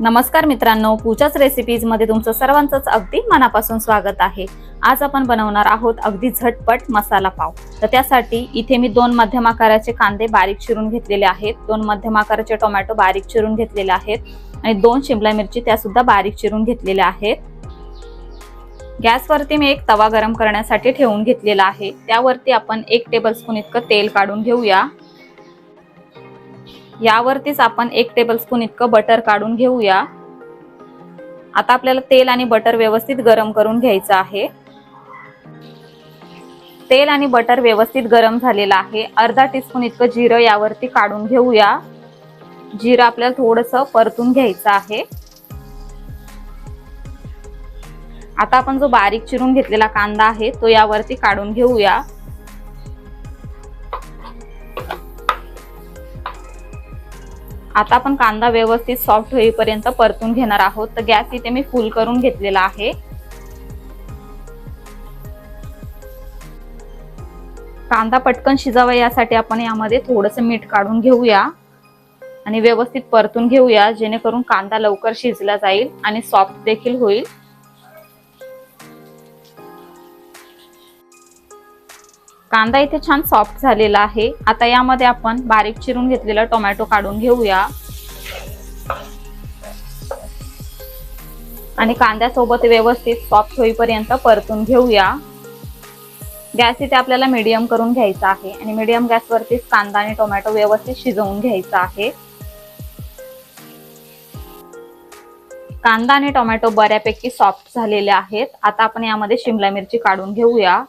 नमस्कार मित्रांनो पूजाच रेसिपीजमध्ये तुमचं सर्वांचंच अगदी मनापासून स्वागत आहे. आज आपण बनवणार आहोत अगदी झटपट मसाला पाव. तर त्यासाठी इथे मी दोन मध्यम आकाराचे कांदे बारीक चिरून घेतलेले आहेत. दोन मध्यम आकाराचे टोमॅटो बारीक चिरून घेतलेले आहेत. आणि दोन शिमला मिरची त्या सुद्धा बारीक चिरून घेतलेल्या आहेत. गॅसवरती मी एक तवा गरम करण्यासाठी ठेवून घेतलेला आहे. त्यावरती आपण एक टेबलस्पून इतकं तेल काढून घेऊया. यावरतीच आपण एक टेबलस्पून इतकं बटर काढून घेऊया. आता आपल्याला तेल आणि बटर व्यवस्थित गरम करून घ्यायचं आहे. तेल आणि बटर व्यवस्थित गरम झालेलं आहे. अर्धा टीस्पून इतकं जिरं यावरती काढून घेऊया. जिरं आपल्याला थोडंसं परतून घ्यायचं आहे. आता आपण जो बारीक चिरून घेतलेला कांदा आहे तो यावरती काढून घेऊया. आता आपण कांदा व्यवस्थित सॉफ्ट होईपर्यंत परतून घेणार आहोत. तर गॅस इथे मी फुल करून घेतलेला आहे. कांदा पटकन शिजावा यासाठी आपण यामध्ये थोडस मीठ काढून घेऊया. आणि व्यवस्थित परतून घेऊया जेणेकरून कांदा लवकर शिजला जाईल आणि सॉफ्ट देखील होईल. कांदा इथे छान सॉफ्ट झालेला आहे. आता यामध्ये आपण बारीक चिरून घेतलेला टोमॅटो काढून घेऊया. आणि कांद्यासोबत व्यवस्थित सॉफ्ट होईपर्यंत परतून घेऊया. गॅस इथे आपल्याला मीडियम करून घ्यायचा आहे. आणि मीडियम गॅसवरतीच कांदा आणि टोमॅटो व्यवस्थित शिजवून घ्यायचा आहे. कांदा आणि टोमॅटो बऱ्यापैकी सॉफ्ट झालेले आहेत. आता आपण यामध्ये शिमला मिरची काढून घेऊया.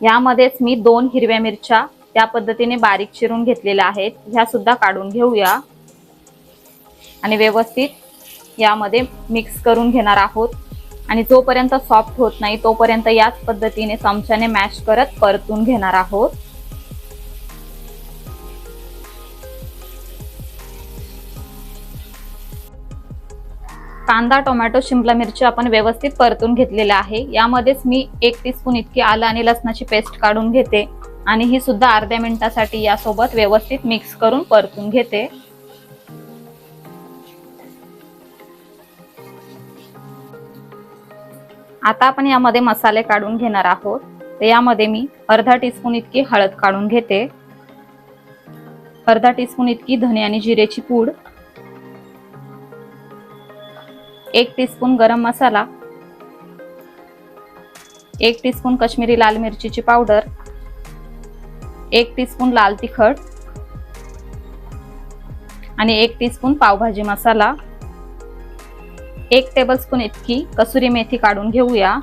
यामध्येच मी दोन हिरव्या मिरच्या त्या पद्धतीने बारीक चिरून घेतलेल्या आहेत. ह्या सुद्धा काढून घेऊया. आणि व्यवस्थित यामध्ये मिक्स करून घेणार आहोत. आणि जोपर्यंत सॉफ्ट होत नाही तोपर्यंत याच पद्धतीने चमच्याने मॅश करत परतून घेणार आहोत. कांदा टोमॅटो शिमला मिरची आपण व्यवस्थित परतून घेतलेल्या आहे. यामध्येच मी एक टीस्पून इतकी आलं आणि लसणाची पेस्ट काढून घेते. आणि ही सुद्धा अर्ध्या मिनिटासाठी यासोबत व्यवस्थित मिक्स करून परतून घेते. आता आपण यामध्ये मसाले काढून घेणार आहोत. तर यामध्ये मी अर्धा टीस्पून इतकी हळद काढून घेते. अर्धा टीस्पून इतकी धने आणि जिरेची पूड. एक टीस्पून गरम मसाला एक टीस्पून कश्मीरी लाल मिरचीची पावडर एक टीस्पून लाल तिखट आणि एक टीस्पून पावभाजी मसाला. एक टेबलस्पून इतकी कसुरी मेथी काढून घेऊया.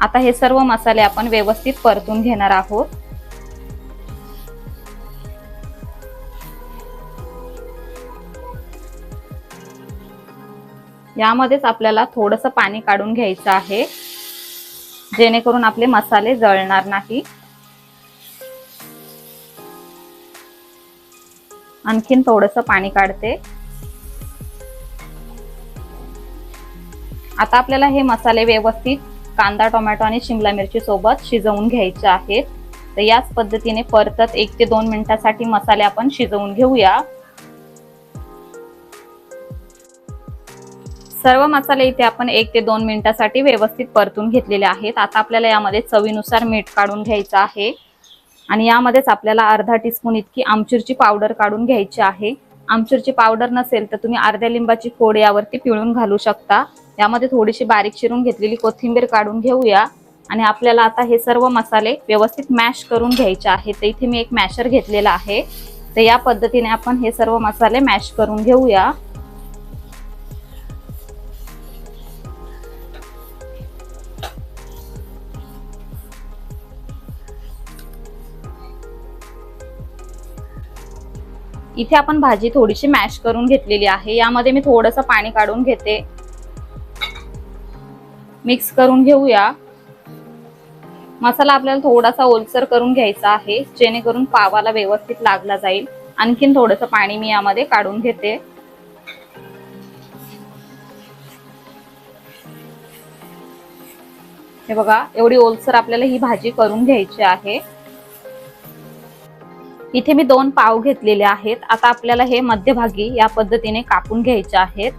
आता हे सर्व मसाले आपण व्यवस्थित परतून घेणार आहोत. यामध्येच आपल्याला थोडंसं पाणी काढून घ्यायचं आहे जेणेकरून आपले मसाले जळणार नाही. आणखीन थोडंसं पाणी काढते. आता आपल्याला हे मसाले व्यवस्थित कांदा टोमॅटो आणि शिमला मिरची सोबत शिजवून घ्यायचे आहेत. तर याच पद्धतीने परतत एक ते दोन मिनिटासाठी मसाले आपण शिजवून घेऊया. सर्व मसाले इथे आपण एक ते दोन मिनिटासाठी व्यवस्थित परतून घेतलेले आहेत. आता आपल्याला यामध्ये चवीनुसार मीठ काढून घ्यायचं आहे. आणि यामध्येच आपल्याला अर्धा टीस्पून इतकी आमचूरची पावडर काढून घ्यायची आहे. आमचूरची पावडर नसेल तर तुम्ही अर्ध्या लिंबाची फोड यावरती पिळून घालू शकता. यामध्ये थोडीशी बारीक चिरून घेतलेली कोथिंबीर काढून घेऊया. आणि आपल्याला आता हे सर्व मसाले व्यवस्थित मॅश करून घ्यायचे आहेत. तर इथे मी एक मॅशर घेतलेला आहे. तर या पद्धतीने आपण हे सर्व मसाले मॅश करून घेऊया. इथे आपण भाजी थोडीशी मॅश करून घेतलेली आहे. यामध्ये मी थोडंसं पाणी काढून घेते. मिक्स करून घेऊया. मसाला आपल्याला थोडासा ओलसर करून घ्यायचा आहे जेणेकरून पावाला व्यवस्थित लागला जाईल. आणखीन थोडंसं पाणी मी यामध्ये काढून घेते. हे बघा एवढी ओलसर आपल्याला ही भाजी करून घ्यायची आहे. इथे मी दोन पाव घेतलेले आहेत. आता आपल्याला हे मध्यभागी या पद्धतीने कापून घ्यायचे आहेत.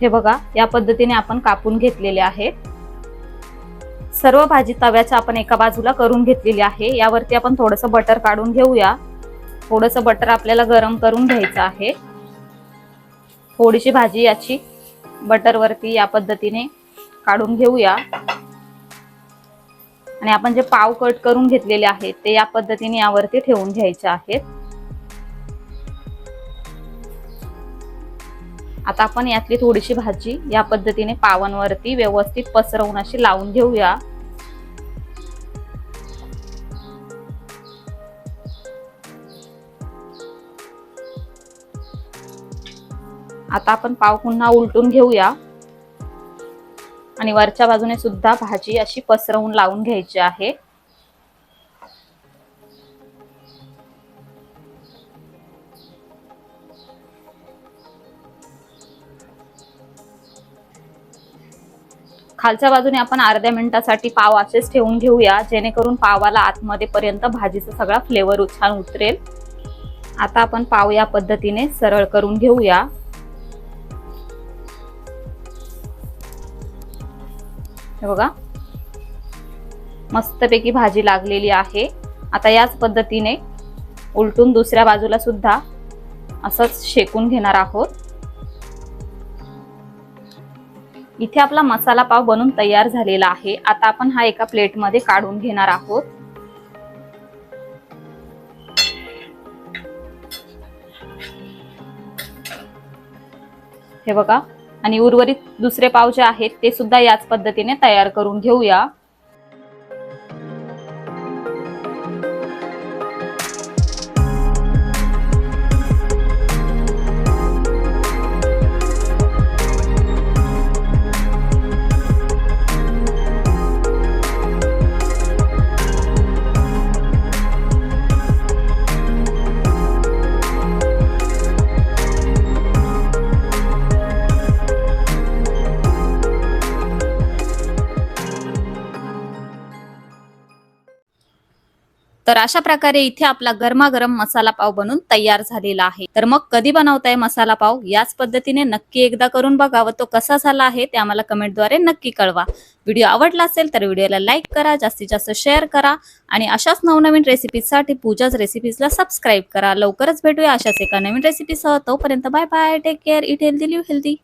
हे बघा या पद्धतीने आपण कापून घेतलेले आहेत. सर्व भाजी तव्याच्या आपण एका बाजूला करून घेतलेली आहे. यावरती आपण थोडस बटर काढून घेऊया. थोडस बटर आपल्याला गरम करून घ्यायचं आहे. थोडीशी भाजी याची बटरवरती या पद्धतीने काढून घेऊया. आणि आपण जे पाव कट करून घेतलेले आहेत ते या पद्धतीने यावरती ठेवून घ्यायचे आहेत. आता आपण यातली थोडीशी भाजी या पद्धतीने पावांवरती व्यवस्थित पसरवून अशी लावून घेऊया. आता आपण पाव पुन्हा उलटून घेऊया. आणि वरच्या बाजूने सुद्धा भाजी अशी पसरवून लावून घ्यायची आहे. खालच्या बाजूने आपण अर्ध्या मिनिटासाठी पाव असेच ठेवून घेऊया जेणेकरून पावाला आतमध्ये पर्यंत भाजीचा सगळा फ्लेवर छान उतरेल. आता आपण पाव या पद्धतीने सरळ करून घेऊया. हे बघा. मस्तपैकी भाजी लागलेली आहे. आता याच पद्धतीने उलटून दुसऱ्या बाजूला सुद्धा असंच शेकून घेणार आहोत. इथे आपला मसाला पाव बनून तयार झालेला आहे. आता आपण हा एका प्लेटमध्ये काढून घेणार आहोत. हे बघा. आणि उर्वरित दुसरे पाव जे आहेत ते सुद्धा याच पद्धतीने तयार करून घेऊया. तर अशा प्रकारे इथे आपला गरमागरम मसाला पाव बनून तयार झालेला आहे. तर मग कधी बनवताय मसाला पाव? याच पद्धतीने नक्की एकदा करून बघा व तो कसा झाला आहे ते आम्हाला कमेंटद्वारे नक्की कळवा. व्हिडिओ आवडला असेल तर व्हिडिओला लाईक करा जास्तीत जास्त शेअर करा आणि अशाच नवनवीन रेसिपीजसाठी पूजाच रेसिपीजला सबस्क्राईब करा. लवकरच भेटूया अशाच एका नवीन रेसिपीसह. तोपर्यंत bye bye take care eat healthy live healthy